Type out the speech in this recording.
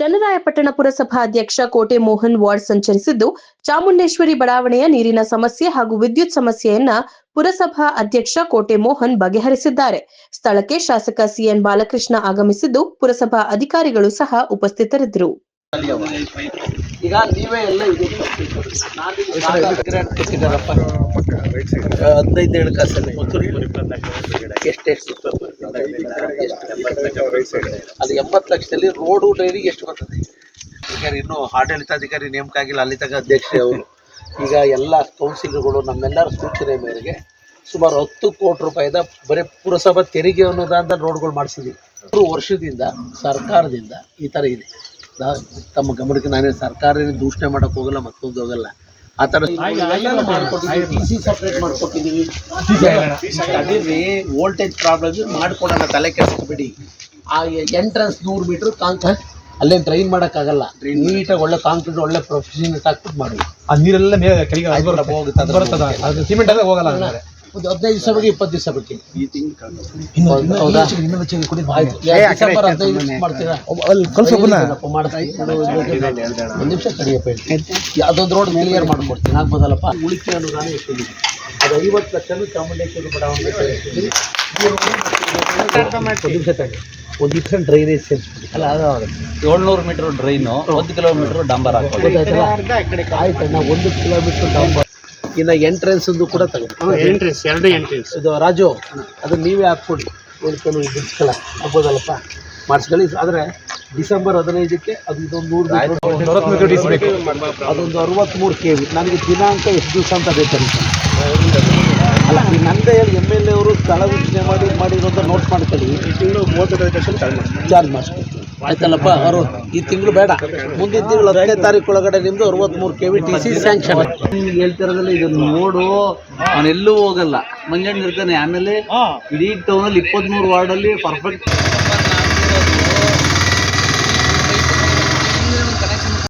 ಚನ್ನರಾಯಪಟ್ಟಣ ಪುರಸಭಾ ಅಧ್ಯಕ್ಷ ಕೋಟೆ ಮೋಹನ್ ವಾರ್ಡ್ ಸಂಚರಿಸಿದ್ದು, ಚಾಮುಂಡೇಶ್ವರಿ ಬಡಾವಣೆಯ ನೀರಿನ ಸಮಸ್ಯೆ ಹಾಗೂ ವಿದ್ಯುತ್ ಸಮಸ್ಯೆಯನ್ನ ಪುರಸಭಾ ಅಧ್ಯಕ್ಷ ಕೋಟೆ ಮೋಹನ್ ಬಗೆಹರಿಸಿದ್ದಾರೆ. ಸ್ಥಳಕ್ಕೆ ಶಾಸಕ ಸಿಎನ್ ಬಾಲಕೃಷ್ಣ ಆಗಮಿಸಿದ್ದು, ಪುರಸಭಾ ಅಧಿಕಾರಿಗಳು ಸಹ ಉಪಸ್ಥಿತರಿದ್ದರು. ಈಗ ನೀವೇ ಎಲ್ಲ ಹದಿನೈದು ಅದು ಎಂಬತ್ತು ಲಕ್ಷದಲ್ಲಿ ರೋಡು ಡೈರಿಗೆ ಎಷ್ಟು ಬರ್ತದೆ? ಈಗ ಇನ್ನು ಆಡಳಿತಾಧಿಕಾರಿ ನೇಮಕ ಆಗಿಲ್ಲ ಅಲ್ಲಿ ತಗ ಅಧ್ಯಕ್ಷ ಅವರು. ಈಗ ಎಲ್ಲ ಕೌನ್ಸಿಲರ್ಗಳು ನಮ್ಮೆಲ್ಲರ ಸೂಚನೆ ಮೇರೆಗೆ ಸುಮಾರು ಹತ್ತು ಕೋಟಿ ರೂಪಾಯಿದ ಬರೀ ಪುರಸಭಾ ತೆರಿಗೆ ಅನ್ನೋದಾದ ರೋಡ್ಗಳು ಮಾಡಿಸಿದ್ವಿ. ಮೂರು ವರ್ಷದಿಂದ ಸರ್ಕಾರದಿಂದ ಈ ಥರ ಇದೆ. ತಮ್ಮ ಗಮನಕ್ಕೆ ನಾನೇ ಸರ್ಕಾರ ಏನು ದೂಷಣೆ ಮಾಡಕ್ ಹೋಗಲ್ಲ ಮತ್ತೊಂದು ಹೋಗಲ್ಲ. ಆ ಥರ ಸಪ್ರೇಟ್ ಮಾಡ್ಕೊಟ್ಟಿದ್ದೀವಿ ಅದೇ ವೋಲ್ಟೇಜ್ ಪ್ರಾಬ್ಲಮ್ ಮಾಡ್ಕೊಡೋಣ ತಲೆ ಕೆಡಿಸ್ಕೊಬೇಡಿ ಆ ಎಂಟ್ರೆನ್ಸ್ ನೂರು ಮೀಟರ್ ಕಾಂಕ ಅಲ್ಲೇ ಡ್ರೈನ್ ಮಾಡೋಕ್ಕಾಗಲ್ಲ. ನೀಟಾಗಿ ಒಳ್ಳೆ ಕಾಂಕ್ರೀಟ್ ಒಳ್ಳೆ ಪ್ರೊಫೆಷನ್ ಹಾಕ್ಬಿಟ್ಟು ಮಾಡಿ. ಆ ನೀರೆಲ್ಲ ಮೇಲೆ ಕೈಗೆ ಆಯ್ತು ಬರುತ್ತೆ. ಬಿಡಪ್ಪ, ಹೋಗುತ್ತೆ ಅದ್ರ ಬರುತ್ತದ ಅದು ಸಿಮೆಂಟ್ ಎಲ್ಲ ಹೋಗಲ್ಲ. ಒಂದು ಹದಿನೈದು ದಿವಸ ಬಗ್ಗೆ ಇಪ್ಪತ್ತು ದಿವಸ ಬಗ್ಗೆ. ಒಂದು ನಿಮಿಷ ಕಡಿಯಪ್ಪ ರೋಡ್ ಕ್ಲಿಯರ್ ಮಾಡ್ಕೊಡ್ತೀನಿ. ಆಗ್ಬೋದಲ್ಲಪ್ಪ ಉಳಿಕೆ ಅನುದಾನ ಎಷ್ಟಿದೆ? ಅದು ಐವತ್ತು ಲಕ್ಷನೂ ಚಾಮುಂಡೇಶ್ವರಿ ಬಡಾವಣೆ ಒಂದು ನಿಮಿಷ ಡ್ರೈನೇಜ್ ಸೇರಿಸ್ಬಿಡಿ. ಅಲ್ಲ ಅದು ಏಳ್ನೂರು ಮೀಟರ್ ಡ್ರೈನು ಒಂದು ಕಿಲೋಮೀಟರ್ ಡಂಬರ್ ಆಯ್ತು ಆಯ್ತಣ್ಣ ಒಂದು ಕಿಲೋಮೀಟರ್ ಡಂಬರ್. ಇನ್ನು ಎಂಟ್ರೆನ್ಸ್ ಕೂಡ ತಗೋ ಎಂಟ್ರೆನ್ಸ್ ಎರಡು ಎಂಟ್ರೆನ್ಸ್ ಇದು ರಾಜು ಅದು ನೀವೇ ಹಾಕ್ಕೊಡಿ ಹೇಳ್ಕೊಂಡು ಬಿಡಿಸ್ಕೊಳ್ಳ ಆಗ್ಬೋದಲ್ಲಪ್ಪ ಮಾಡಿಸ್ಕೊಳ್ಳಿ. ಆದರೆ ಡಿಸೆಂಬರ್ ಹದಿನೈದಕ್ಕೆ ಅದು ಇದೊಂದು ನೂರು ಅದೊಂದು ಅರವತ್ತ್ಮೂರು ಕೆ ವಿ ನನಗೆ ದಿನಾಂಕ ಎಷ್ಟು ದಿವಸ ಅಂತ ಬೇಕಂತ ಅಲ್ಲ ಈ ನಂದೇ ಎಂ ಎಲ್ ಎ ಅವರು ಸ್ಥಳ ವೀಕ್ಷಣೆ ಮಾಡಿ ಮಾಡಿರೋದು ನೋಟ್ ಮಾಡ್ಕೊಳ್ಳಿ. ಈ ತಿಂಗಳು ಮೂವತ್ತೈದು ಚಾರ್ಜ್ ಮಾಡಿಸ್ಕೊಡ್ತೀನಿ ಆಯ್ತಲ್ಲಪ್ಪ ಅವರು ಈ ತಿಂಗಳು ಬೇಡ. ಮುಂದಿನ ತಿಂಗಳು ಹತ್ತನೇ ತಾರೀಕು ಒಳಗಡೆ ನಿಮ್ಮದು ಅರವತ್ತ್ಮೂರು K V T C sanction ಹೇಳ್ತಿರೋದ್ರಲ್ಲಿ ಇದನ್ನ ನೋಡು. ಅವನೆಲ್ಲೂ ಹೋಗಲ್ಲ. ಮಂಜಣ್ಣ ಇರ್ತಾನೆ. ಆಮೇಲೆ ಇಡೀ ಟೌನಲ್ಲಿ ಇಪ್ಪತ್ಮೂರು ವಾರ್ಡಲ್ಲಿ ಪರ್ಫೆಕ್ಟ್